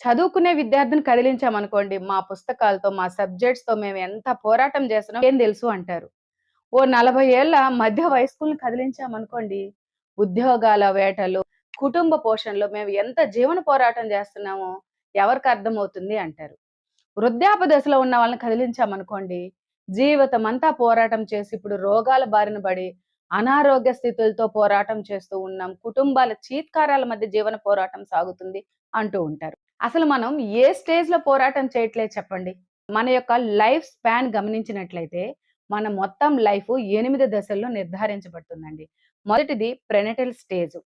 చదువుకునే విద్యార్థిని కదిలించామనుకోండి, మా పుస్తకాలతో, మా సబ్జెక్ట్స్‌తో మేము ఎంత పోరాటం చేస్తున్నాం ఏం తెలుసు అంటారు. ఓ నలభై ఏళ్ళ మధ్య వయస్కుల్ని కదిలించామనుకోండి, ఉద్యోగాల వేటలు, కుటుంబ పోషణలో మేము ఎంత జీవన పోరాటం చేస్తున్నామో ఎవరికి అర్థమవుతుంది అంటారు. వృద్ధాప్య దశలో ఉన్న వాళ్ళని కదిలించామనుకోండి, జీవితం అంతా పోరాటం చేసి ఇప్పుడు రోగాల బారిన పడి, అనారోగ్య స్థితులతో పోరాటం చేస్తూ ఉన్నాం. కుటుంబాల చీత్కారాల మధ్య జీవన పోరాటం సాగుతుంది అంటూ ఉంటారు. అసలు మనం ఏ స్టేజ్‌లో పోరాటం చేయట్లేదు చెప్పండి? మన యొక్క లైఫ్ స్పాన్ గమనించినట్లయితే, మన మొత్తం లైఫ్ ఎనిమిది దశల్లో నిర్ధారించబడుతుందండి. మొదటిది ప్రెనటల్ స్టేజ్.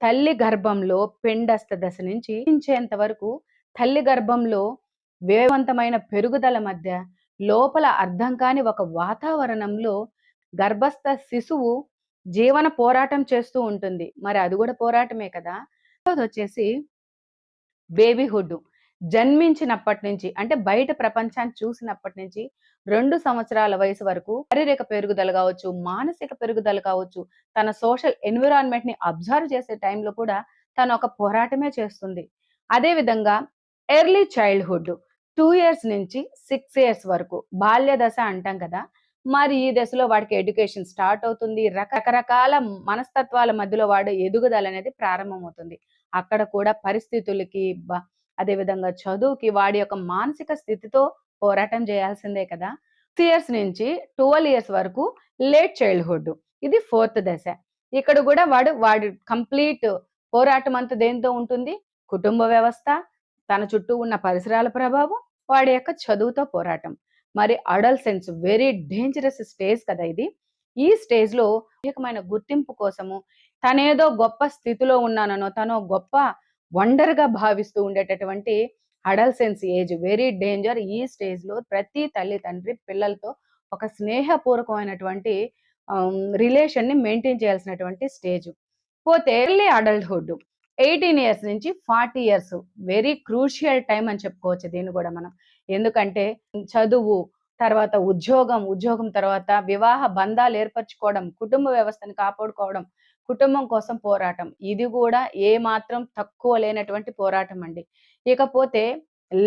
తల్లి గర్భంలో పెండస్త దశ నుంచి జన్మించేంత వరకు తల్లి గర్భంలో వేగవంతమైన పెరుగుదల మధ్య లోపల అర్థం కాని ఒక వాతావరణంలో గర్భస్థ శిశువు జీవన పోరాటం చేస్తూ ఉంటుంది. మరి అది కూడా పోరాటమే కదా! వచ్చేసి బేబీహుడ్. జన్మించినప్పటి నుంచి అంటే బయట ప్రపంచాన్ని చూసినప్పటి నుంచి రెండు సంవత్సరాల వయసు వరకు శారీరక పెరుగుదల కావచ్చు, మానసిక పెరుగుదల కావచ్చు, తన సోషల్ ఎన్విరాన్మెంట్ని అబ్జర్వ్ చేసే టైంలో కూడా తను ఒక పోరాటమే చేస్తుంది. అదే విధంగా ఎర్లీ చైల్డ్‌హుడ్ టూ ఇయర్స్ నుంచి సిక్స్ ఇయర్స్ వరకు బాల్య దశ అంటాం కదా! మరి ఈ దశలో వాడికి ఎడ్యుకేషన్ స్టార్ట్ అవుతుంది. రకరకాల మనస్తత్వాల మధ్యలో వాడు ఎదుగుదల అనేది ప్రారంభమవుతుంది. అక్కడ కూడా పరిస్థితులకి అదేవిధంగా అదే విధంగా చదువుకి వాడి యొక్క మానసిక స్థితితో పోరాటం చేయాల్సిందే కదా! 6 ఇయర్స్ నుంచి 12 ఇయర్స్ వరకు లేట్ చైల్డ్‌హుడ్. ఇది ఫోర్త్ దశ. ఇక్కడ కూడా వాడు వాడి కంప్లీట్ పోరాటం అంతా దేనితో ఉంటుంది? కుటుంబ వ్యవస్థ, తన చుట్టూ ఉన్న పరిసరాల ప్రభావం, వాడి యొక్క చదువుతో పోరాటం. మరి అడల్సెన్స్ వెరీ డేంజరస్ స్టేజ్ కదా ఇది. ఈ స్టేజ్‌లో ప్రత్యేకమైన గుర్తింపు కోసము తనేదో గొప్ప స్థితిలో ఉన్నాననో, తను గొప్ప వండర్‌గా భావిస్తూ ఉండేటటువంటి అడల్సెన్స్ ఏజ్ వెరీ డేంజర్. ఈ స్టేజ్‌లో ప్రతి తల్లి, తండ్రి పిల్లలతో ఒక స్నేహపూర్వకమైనటువంటి రిలేషన్‌ని మెయింటైన్ చేయాల్సినటువంటి స్టేజ్. పోతే ఎర్లీ అడల్ట్‌హుడ్ 18 ఇయర్స్ నుంచి 40 ఇయర్స్ వెరీ క్రూషియల్ టైం అని చెప్పుకోవచ్చు దీన్ని కూడా మనం. ఎందుకంటే చదువు, తర్వాత ఉద్యోగం, ఉద్యోగం తర్వాత వివాహ బంధాలు ఏర్పరచుకోవడం, కుటుంబ వ్యవస్థను కాపాడుకోవడం, కుటుంబం కోసం పోరాటం. ఇది కూడా ఏ మాత్రం తక్కువ లేనటువంటి పోరాటం అండి. ఇకపోతే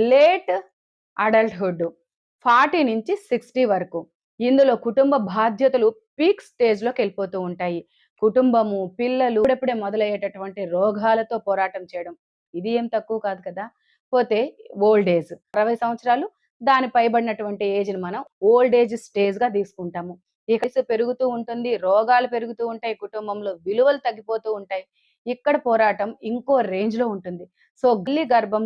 లేట్ అడల్ట్‌హుడ్ 40 నుంచి 60 వరకు. ఇందులో కుటుంబ బాధ్యతలు పీక్ స్టేజ్‌లోకెళ్ళిపోతూ ఉంటాయి. కుటుంబము, పిల్లలు ఎప్పుడెప్పుడే మొదలయ్యేటటువంటి రోగాలతో పోరాటం చేయడం. ఇది ఏం తక్కువ కాదు కదా! పోతే ఓల్డ్ ఏజ్ 60 సంవత్సరాలు దాని పైబడినటువంటి ఏజ్‌ని మనం ఓల్డ్ ఏజ్ స్టేజ్‌గా తీసుకుంటాము. ఈ వయసు పెరుగుతూ ఉంటుంది. రోగాలు పెరుగుతూ ఉంటాయి. కుటుంబంలో విలువలు తగ్గిపోతూ ఉంటాయి. ఇక్కడ పోరాటం ఇంకో రేంజ్‌లో ఉంటుంది. సో తల్లి గర్భంలో